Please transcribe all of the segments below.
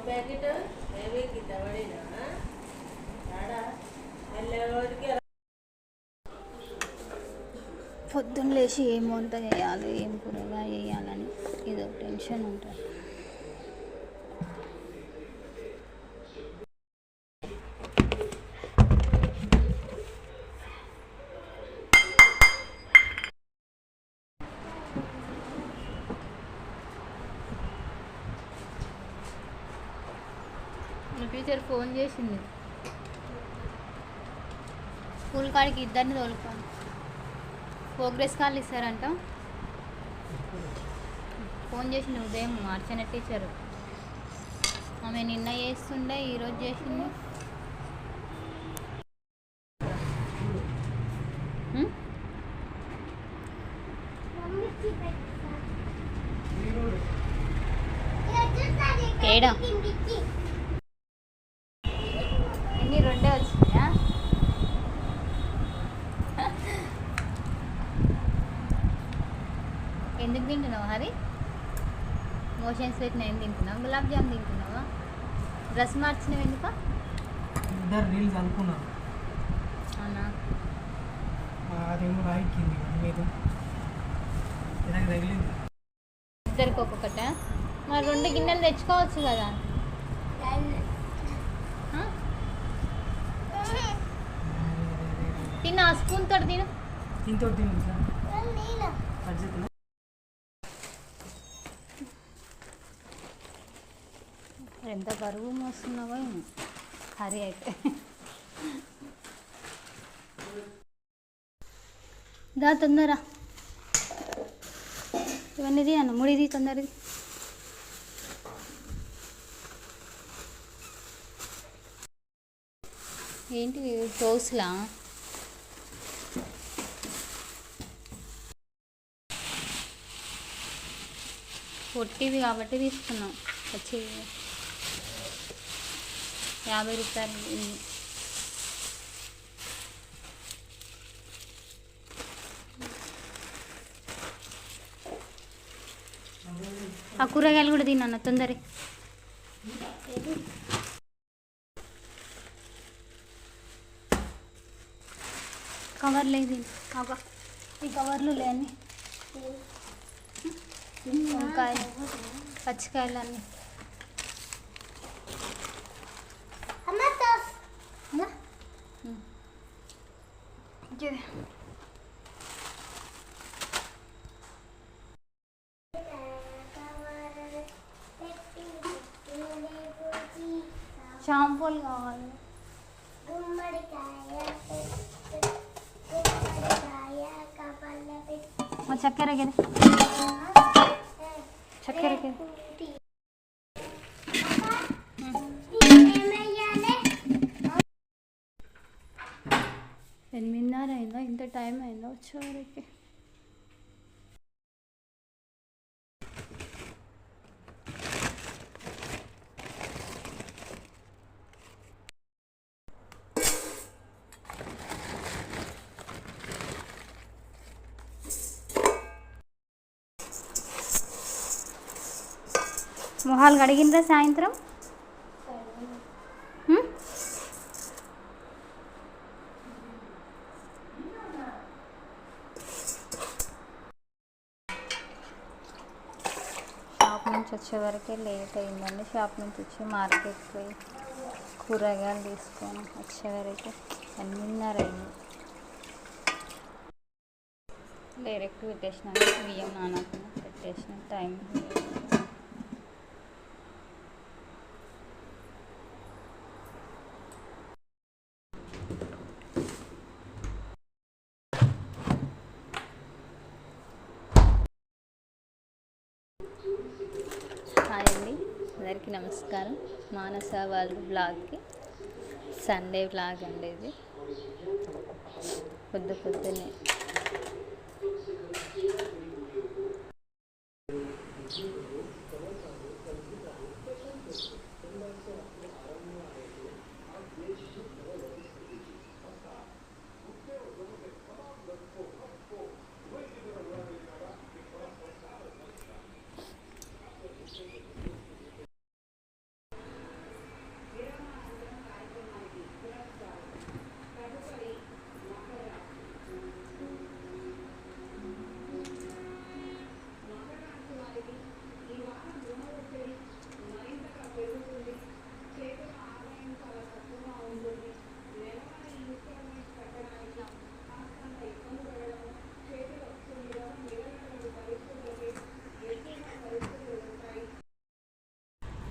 Packet కింద పడినా పొద్దున్న లేచి ఏం వంట చేయాలి ఏం కూరగా చేయాలని ఇదో టెన్షన్ ఉంటుంది. టీచర్ ఫోన్ చేసింది. స్కూల్ కాడికి ఇద్దరిని తోలుకోండి ప్రోగ్రెస్ కార్డులు ఇస్తారంట. ఫోన్ చేసింది ఉదయం అర్చన టీచర్. ఆమె నిన్న చేస్తుండే ఈరోజు చేసింది? ఏడా? ఎందుకు తింటున్నావు హరి? మోషన్స్ పెట్టిన ఏం తింటున్నావు? గులాబ్ జామ్ తింటున్నావా? డ్రెస్ మార్చినవి ఎందుకు? ఇద్దరు రీల్స్ అనుకున్నాను అవునా? అదేమో రాయికింది మీద తగిలింది. ఇద్దరికి ఒక్కొక్కట మరి రెండు గిన్నెలు తెచ్చుకోవచ్చు కదా? తిన్న స్పూన్ తోటి తిను. దీంతో తింది ఎంత బరువు మోస్తున్నావో ఏమో. హరి అయితే. దా తొందర ఇవన్నీది అన్న ముడిది తొందరది ఏంటి టోస్లా? పొట్టివి కాబట్టి తీసుకున్నాం. వచ్చి యాభై రూపాయలు. ఆ కూరగాయలు కూడా తిన్నాను తొందర కవర్ లేదు ఈ కవర్లు లేని. వంకాయలు పచ్చికాయలు అన్నీ. ఇది. షాంపూలు కావాలి మా చక్కెర గిరి చక్కెర టైం అయిందా వచ్చేవరకు మొహాలు కడిగిందా సాయంత్రం హ్మ్? షాప్ నుంచి వచ్చేవరకే లేట్ అయిందండి. షాప్ నుంచి వచ్చి మార్కెట్ పోయి కూరగాయలు తీసుకొని వచ్చేవరకు వరకు అయింది. డైరెక్ట్ పెట్టేసినాను బియ్యం నానకుండా పెట్టేసిన టైం హాయ్ అండి అందరికీ నమస్కారం. మానస వాళ్ళ బ్లాగ్కి సండే బ్లాగ్ అండి ఇది. పొద్దు పొద్దున్నే.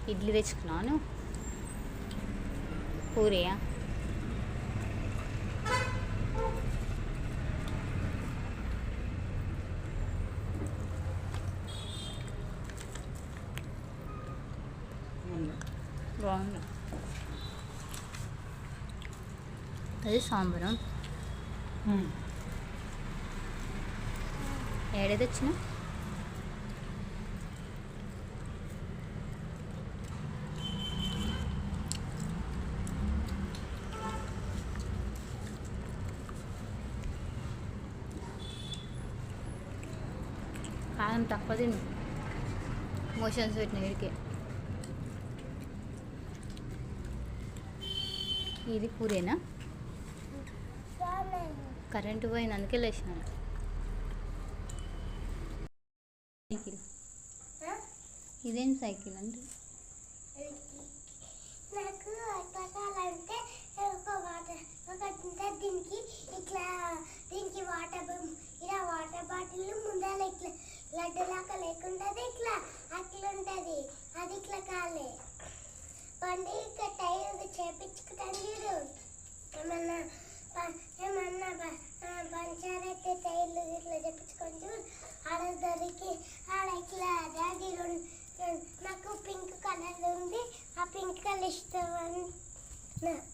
ఇడ్లీ తెచ్చుకున్నాను పూరియా బాగుంది అది సాంబారం ఏడేది వచ్చిన కారం తక్కువ తిను మోషన్స్ పెట్టిన ఇడికే ఇది పూరేనా? కరెంటు పోయినందుకే లేచినాను సైకిల్. ఇదేం సైకిల్ అంటే నాకు వాటర్ ఇంకా దీనికి ఇట్లా దీనికి వాటర్ ఇలా వాటర్ బాటిల్ ముందర ఇట్లా లడ్డులాగా లేకుంటుంది ఇట్లా అట్లుంటుంది. అది ఇట్లా కాలే. బండి ఇక టైర్ చేపించుకుంటాను చూడు. ఏమన్నా ఏమన్నా పంచారైతే టైర్లు ఇట్లా చేపించుకొని చూడు. ఆడ దొరికి ఆడ ఇట్లా డాడీ నాకు పింక్ కలర్ ఉంది. ఆ పింక్ కలర్ ఇష్టం నా-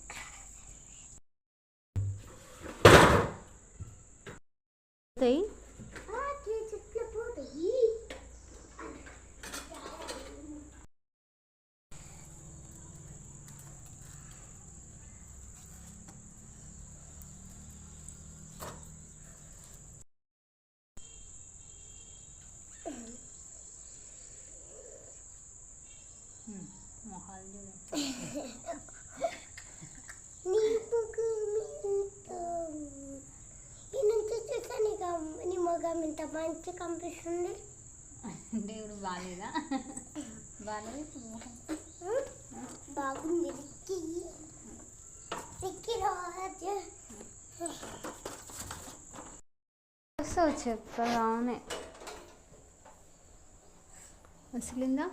మొహాలు చూడు నుంచి చూసా నీకు నీ మొగం ఇంత మంచి కనిపిస్తుంది అంటే ఇప్పుడు బాగాలేదా బాగాలేదు బాగుంది రిక్కి రిక్కి రాజు వస్తావు అవునే వసిలిందా